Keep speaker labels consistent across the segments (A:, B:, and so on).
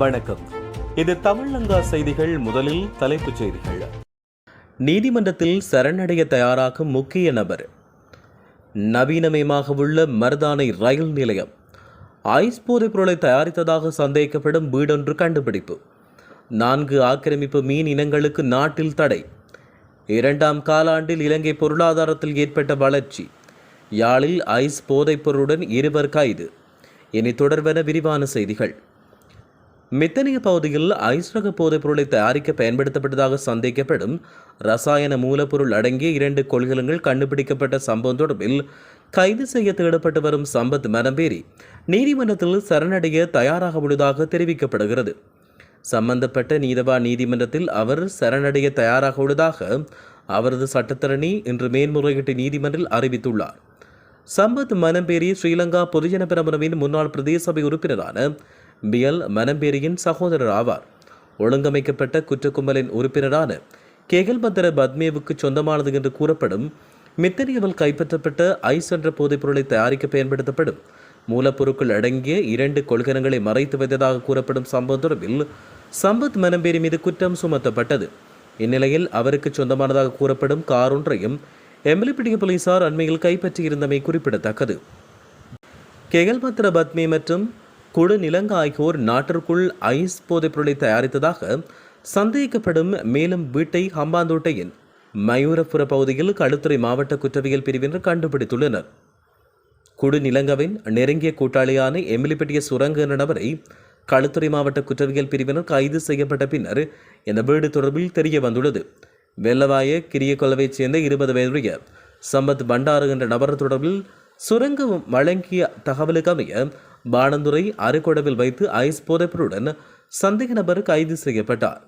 A: வணக்கம். இது தமிழங்கா செய்திகள் முதலில் தலைப்புச் செய்திகள். நீதிமன்றத்தில் சரணடைய தயாராகும் முக்கிய நபர். நவீனமயமாக உள்ள மருதானை ரயில் நிலையம். ஐஸ் போதைப் பொருளை தயாரித்ததாக சந்தேகிக்கப்படும் வீடொன்று கண்டுபிடிப்பு. நான்கு ஆக்கிரமிப்பு மீன் இனங்களுக்கு நாட்டில் தடை. இரண்டாம் காலாண்டில் இலங்கை பொருளாதாரத்தில் ஏற்பட்ட வளர்ச்சி. யாழில் ஐஸ் போதைப் பொருளுடன் இருவர் கைது. இனி தொடர்பென விரிவான செய்திகள். மித்தனிய பகுதியில் ஐஸ்ரக போதைப் பொருளை தயாரிக்க பயன்படுத்தப்பட்டதாக சந்தேகப்படும் ரசாயன மூலப்பொருள் அடங்கிய இரண்டு கொள்கலங்கள் கண்டுபிடிக்கப்பட்ட சம்பவம் தொடர்பில் கைது செய்ய தேடப்பட்டு வரும் சம்பத் மரம்பேரி நீதிமன்றத்தில் சரணடைய தயாராக உள்ளதாக தெரிவிக்கப்படுகிறது. சம்பந்தப்பட்ட நீதவா நீதிமன்றத்தில் அவர் சரணடைய தயாராக உள்ளதாக அவரது சட்டத்தரணி இன்று மேன்முறையீட்டு நீதிமன்றில் அறிவித்துள்ளார். சம்பத் மனம்பேரி ஸ்ரீலங்கா பொதுஜன பிரமுனவின் முன்னாள் பிரதேச சபை உறுப்பினரான பியல் மனம்பேரியின் சகோதரர் ஆவார். ஒழுங்கமைக்கப்பட்ட குற்றக்கும்பலின் உறுப்பினரான கேகல்பத்திர பத்மேவுக்கு சொந்தமானது என்று கூறப்படும் மித்தனியவில் கைப்பற்றப்பட்ட ஐஸ் என்ற போதைப் பொருளை தயாரிக்க பயன்படுத்தப்படும். மூலப்பொருட்கள் அடங்கிய இரண்டு கொள்கலங்களை மறைத்து வைத்ததாக கூறப்படும் சம்பவம் தொடர்பில் சம்பத் மனம்பேரி மீது குற்றம் சுமத்தப்பட்டது. இந்நிலையில் அவருக்கு சொந்தமானதாக கூறப்படும் கார் ஒன்றையும் எம்பிலிப்பிடிய போலீசார் அண்மையில் கைப்பற்றியிருந்தமை குறிப்பிடத்தக்கது. கெகல்பத்ர பத்மி மற்றும் குடுநிலங்கா ஆகியோர் நாட்டிற்குள் ஐஸ் போதைப்பொருளை தயாரித்ததாக சந்தேகிக்கப்படும் மேலும் வீட்டை ஹம்பாந்தோட்டையின் மயூரப்புற பகுதியில் களுத்துறை மாவட்ட குற்றவியல் பிரிவினர் கண்டுபிடித்துள்ளனர். குடுநிலங்கவின் நெருங்கிய கூட்டாளியான எமிலிப்பட்டிய சுரங்க என்ற நபரை களுத்துறை மாவட்ட குற்றவியல் பிரிவினர் கைது செய்யப்பட்ட பின்னர் இந்த வீடு தொடர்பில் தெரிய வந்துள்ளது. வெள்ளவாய கிரிய கொலவைச் சேர்ந்த இருபது வயதுடைய சம்பத் பண்டாறு என்ற நபர் தொடர்பில் சுரங்கம் வழங்கிய தகவலுக்கு அமைய பானந்துரை அரைக்கொடவில் வைத்து ஐஸ் போதைப்பொருளுடன் சந்தேக நபர் கைது செய்யப்பட்டார்.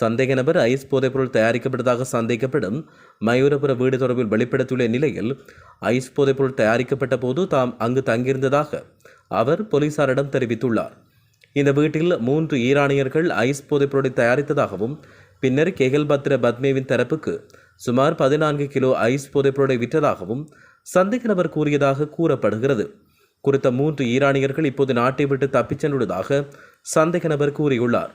A: சந்தேக நபர் ஐஸ் போதைப்பொருள் தயாரிக்கப்பட்டதாக சந்தேகிக்கப்படும் மயூரபுர வீடு தொடர்பில் வெளிப்படுத்தியுள்ள நிலையில் ஐஸ் போதைப்பொருள் தயாரிக்கப்பட்ட போது தாம் அங்கு தங்கியிருந்ததாக அவர் போலீசாரிடம் தெரிவித்துள்ளார். இந்த வீட்டில் மூன்று ஈரானியர்கள் ஐஸ் போதைப்பொருளை தயாரித்ததாகவும் பின்னர் கெகல்பத்ர பத்மேவின் தரப்புக்கு சுமார் பதினான்கு கிலோ ஐஸ் போதைப்பொருளை விற்றதாகவும் சந்தேக நபர் கூறியதாக கூறப்படுகிறது. குறித்த மூன்று ஈரானியர்கள் இப்போது நாட்டை விட்டு தப்பிச் சென்றுள்ளதாக சந்தேக நபர் கூறியுள்ளார்.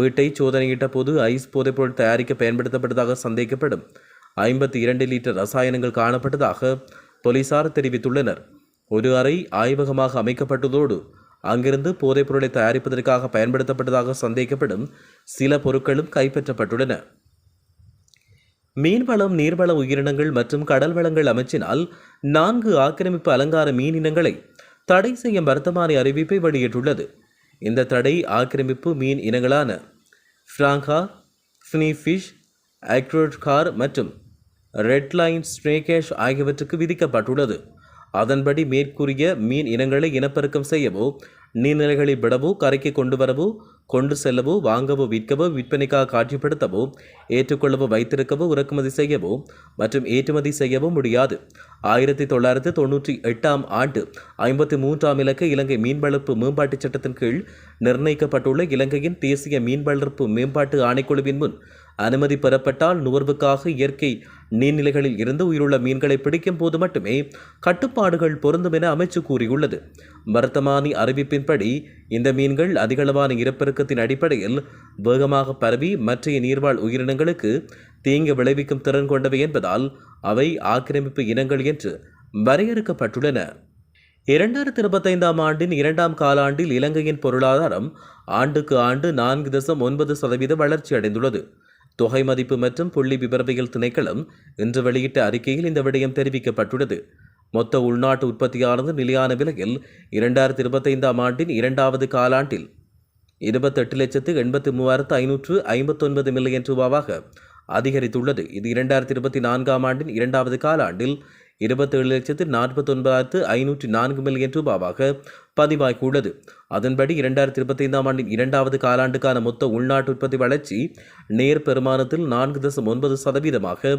A: வீட்டை சோதனையிட்ட போது ஐஸ் போதைப்பொருள் தயாரிக்க பயன்படுத்தப்பட்டதாக சந்தேகிக்கப்படும் ஐம்பத்தி இரண்டு லிட்டர் ரசாயனங்கள் காணப்பட்டதாக போலீசார் தெரிவித்துள்ளனர். ஒரு அறை ஆய்வகமாக அமைக்கப்பட்டதோடு அங்கிருந்து போதைப்பொருளை தயாரிப்பதற்காக பயன்படுத்தப்பட்டதாக சந்தேகப்படும் சில பொருட்களும் கைப்பற்றப்பட்டுள்ளன. மீன்வளம் நீர்வள உயிரினங்கள் மற்றும் கடல் வளங்கள் அமைச்சினால் நான்கு ஆக்கிரமிப்பு அலங்கார மீனினங்களை தடை செய்யும் வர்த்தமானி அறிவிப்பை வெளியிட்டுள்ளது. இந்த தடை ஆக்கிரமிப்பு மீன் இனங்களான ஃப்ராங்கா ஸ்னீஃபிஷ் கார் மற்றும் ரெட் லைன் ஸ்னேகேஷ் ஆகியவற்றுக்கு விதிக்கப்பட்டுள்ளது. அதன்படி மேற்கூறிய மீன் இனங்களை இனப்பெருக்கம் செய்யவோ நீர்நிலைகளை விடவோ கரைக்கு கொண்டு வரவோ கொண்டு செல்லவோ வாங்கவோ விற்கவோ விற்பனைக்காக காட்சிப்படுத்தவோ ஏற்றுக்கொள்ளவோ வைத்திருக்கவோ இறக்குமதி செய்யவோ மற்றும் ஏற்றுமதி செய்யவோ முடியாது. ஆயிரத்தி தொள்ளாயிரத்தி தொன்னூற்றி எட்டாம் ஆண்டு ஐம்பத்தி மூன்றாம் இலக்க இலங்கை மீன்வளர்ப்பு மேம்பாட்டுச் சட்டத்தின் கீழ் நிர்ணயிக்கப்பட்டுள்ள இலங்கையின் தேசிய மீன்வளர்ப்பு மேம்பாட்டு ஆணைக்குழுவின் முன் அனுமதி பெறப்பட்டால் நுகர்வுக்காக இயற்கை நீர்நிலைகளில் இருந்து உயிருள்ள மீன்களை பிடிக்கும் போது மட்டுமே கட்டுப்பாடுகள் பொருந்தும் என அமைச்சு கூறியுள்ளது. வர்த்தமானி அறிவிப்பின்படி இந்த மீன்கள் அதிகளவான இறப்பெருக்கத்தின் அடிப்படையில் வேகமாக பரவி மற்றைய நீர்வாழ் உயிரினங்களுக்கு தீங்கு விளைவிக்கும் திறன் கொண்டவை என்பதால் அவை ஆக்கிரமிப்பு இனங்கள் என்று வரையறுக்கப்பட்டுள்ளன. இரண்டாயிரத்தி இருபத்தைந்தாம் ஆண்டின் இரண்டாம் காலாண்டில் இலங்கையின் பொருளாதாரம் ஆண்டுக்கு ஆண்டு நான்கு தசம் ஒன்பது சதவீத வளர்ச்சி அடைந்துள்ளது. தொகை மதிப்பு மற்றும் புள்ளி விபரவியல் திணைக்களம் இன்று வெளியிட்ட அறிக்கையில் இந்த விடயம் தெரிவிக்கப்பட்டுள்ளது. மொத்த உள்நாட்டு உற்பத்தியானது நிலையான விலையில் இரண்டாயிரத்தி இருபத்தைந்தாம் ஆண்டின் இரண்டாவது காலாண்டில் இருபத்தெட்டு லட்சத்து எண்பத்தி மூவாயிரத்து ஐநூற்று ஐம்பத்தொன்பது மில்லியன் ரூபாவாக அதிகரித்துள்ளது. இது இரண்டாயிரத்தி இருபத்தி நான்காம் ஆண்டின் இரண்டாவது காலாண்டில் இருபத்தேழு லட்சத்து நாற்பத்தொன்பதாயிரத்து ஐநூற்றி நான்கு மில்லியன் ரூபாவாக பதிவாகியுள்ளது. அதன்படி இரண்டாயிரத்தி இருபத்தைந்தாம் ஆண்டின் இரண்டாவது காலாண்டுக்கான மொத்த உள்நாட்டு உற்பத்தி வளர்ச்சி நேர் பெருமானத்தில் நான்கு தசம் ஒன்பது சதவீதமாக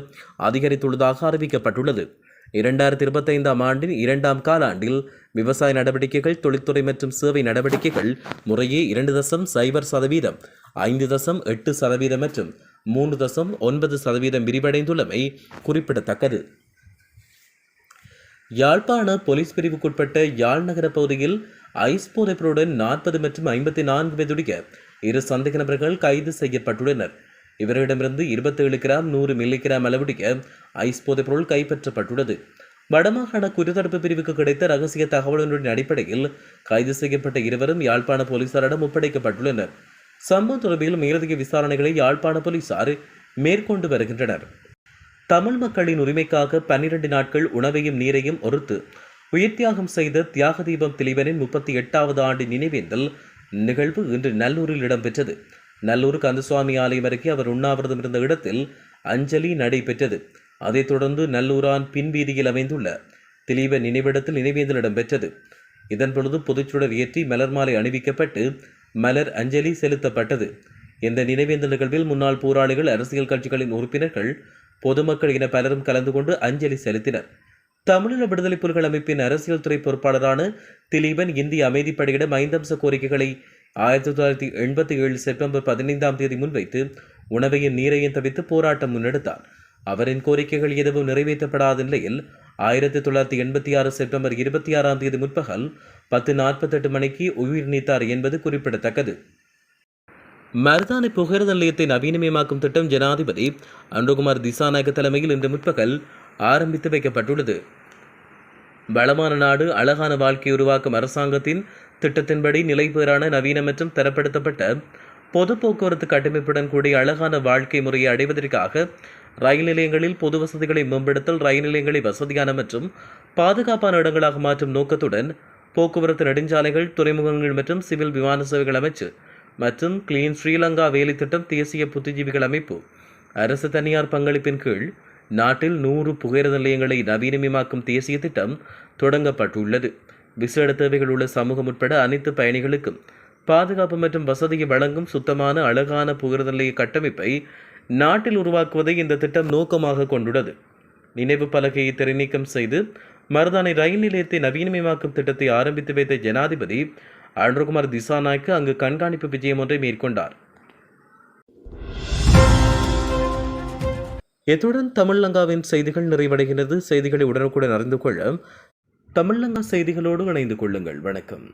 A: அதிகரித்துள்ளதாக அறிவிக்கப்பட்டுள்ளது. இரண்டாயிரத்தி இருபத்தைந்தாம் ஆண்டின் இரண்டாம் காலாண்டில் விவசாய நடவடிக்கைகள் தொழில்துறை மற்றும் சேவை நடவடிக்கைகள் முறையே இரண்டு தசம் சைபர் சதவீதம் ஐந்து தசம் எட்டு சதவீதம் மற்றும் மூன்று தசம் ஒன்பது சதவீதம் விரிவடைந்துள்ளமை குறிப்பிடத்தக்கது. யாழ்ப்பாண போலீஸ் பிரிவுக்குட்பட்ட யாழ் நகர பகுதியில் ஐஸ் போதைப்பொருடன் நாற்பது மற்றும் ஐம்பத்தி நான்கு வயதுடைய இரு சந்தேக நபர்கள் கைது செய்யப்பட்டுள்ளனர். இவரிடமிருந்து இருபத்தேழு கிராம் நூறு மில்லிகிராம் அளவுடைய ஐஸ் போதைப்பொருள் கைப்பற்றப்பட்டுள்ளது. வடமாகாண குற்றத்தடுப்பு பிரிவுக்கு கிடைத்த ரகசிய தகவல்களின் அடிப்படையில் கைது செய்யப்பட்ட இருவரும் யாழ்ப்பாண போலீசாரிடம் ஒப்படைக்கப்பட்டுள்ளனர். சம்பவம் தொடர்பில் மேலதிக விசாரணைகளை யாழ்ப்பாண போலீசார் மேற்கொண்டு வருகின்றனர். தமிழ் மக்களின் உரிமைக்காக பன்னிரண்டு நாட்கள் உணவையும் நீரையும் ஒருத்து உயிர்த்தியாகம் செய்த தியாக தீபம் திலீபனின் முப்பத்தி எட்டாவது ஆண்டு நினைவேந்தல் நிகழ்வு இன்று நல்லூரில் இடம்பெற்றது. நல்லூர் கந்தசுவாமி ஆலயம் அருகே அவர் உண்ணாவிரதம் இருந்த இடத்தில் அஞ்சலி நடைபெற்றது. அதைத் தொடர்ந்து நல்லூரான் பின்வீதியில் அமைந்துள்ள திலீப நினைவிடத்தில் நினைவேந்தல் இடம்பெற்றது. இதன் பொழுது பொதுச்சுடர் ஏற்றி மலர் மாலை அணிவிக்கப்பட்டு மலர் அஞ்சலி செலுத்தப்பட்டது. இந்த நினைவேந்தல் நிகழ்வில் முன்னாள் போராளிகள் அரசியல் கட்சிகளின் உறுப்பினர்கள் பொதுமக்கள் என பலரும் கலந்து கொண்டு அஞ்சலி செலுத்தினர். தமிழீழ விடுதலை புலிகள் அமைப்பின் அரசியல் துறை பொறுப்பாளரான திலீபன் இந்திய அமைதிப்படையிடம் ஐந்தம்ச கோரிக்கைகளை ஆயிரத்தி தொள்ளாயிரத்தி எண்பத்தி ஏழு செப்டம்பர் பதினைந்தாம் தேதி முன்வைத்து உணவையும் நீரையும் தவித்து போராட்டம் முன்னெடுத்தார். அவரின் கோரிக்கைகள் எதுவும் நிறைவேற்றப்படாத நிலையில் ஆயிரத்தி தொள்ளாயிரத்தி எண்பத்தி ஆறு செப்டம்பர் இருபத்தி ஆறாம் தேதி முற்பகல் பத்து நாற்பத்தெட்டு மணிக்கு உயிர் நீத்தார் என்பது குறிப்பிடத்தக்கது. மருதானை புகையிரத நிலையத்தை நவீனமயமாக்கும் திட்டம் ஜனாதிபதி அன்புகுமார் திசாநாயக தலைமையில் இன்று முற்பகல் ஆரம்பித்து வைக்கப்பட்டுள்ளது. வளமான நாடு அழகான வாழ்க்கை உருவாக்கும் அரசாங்கத்தின் திட்டத்தின்படி நிலைபேறான நவீன மற்றும் தரப்படுத்தப்பட்ட பொது போக்குவரத்து கட்டமைப்புடன் கூடிய அழகான வாழ்க்கை முறையை அடைவதற்காக ரயில் நிலையங்களில் பொது வசதிகளை மேம்படுத்தல் ரயில் நிலையங்களை வசதியான மற்றும் பாதுகாப்பான இடங்களாக மாற்றும் நோக்கத்துடன் போக்குவரத்து நெடுஞ்சாலைகள் துறைமுகங்கள் மற்றும் சிவில் விமான சேவைகள் அமைச்சு மற்றும் கிளீன் ஸ்ரீலங்கா வேலை திட்டம் தேசிய புத்திஜீவிகள் அமைப்பு. அரசு தனியார் பங்களிப்பின் கீழ் நாட்டில் நூறு புகையிரத நிலையங்களை நவீனமயமாக்கும் தேசிய திட்டம் தொடங்கப்பட்டுள்ளது. விசேட தேவைகள் உள்ள சமூகம் உட்பட அனைத்து பயணிகளுக்கும் பாதுகாப்பு மற்றும் வசதியை வழங்கும் சுத்தமான அழகான புகையிரத நிலைய கட்டமைப்பை நாட்டில் உருவாக்குவதை இந்த திட்டம் நோக்கமாக கொண்டுள்ளது. நினைவு பலகையை திரைநீக்கம் செய்து மருதானை ரயில் நிலையத்தை நவீனமயமாக்கும் திட்டத்தை ஆரம்பித்து வைத்த ஜனாதிபதி அருண்குமார் திசாநாய்க்கு அங்கு கண்காணிப்பு விஜயம் ஒன்றை மேற்கொண்டார். இத்துடன் தமிழ்லங்காவின் செய்திகள் நிறைவடைகிறது. செய்திகளை உடனுக்குடன் அறிந்து கொள்ள தமிழ்லங்கா செய்திகளோடு இணைந்து கொள்ளுங்கள். வணக்கம்.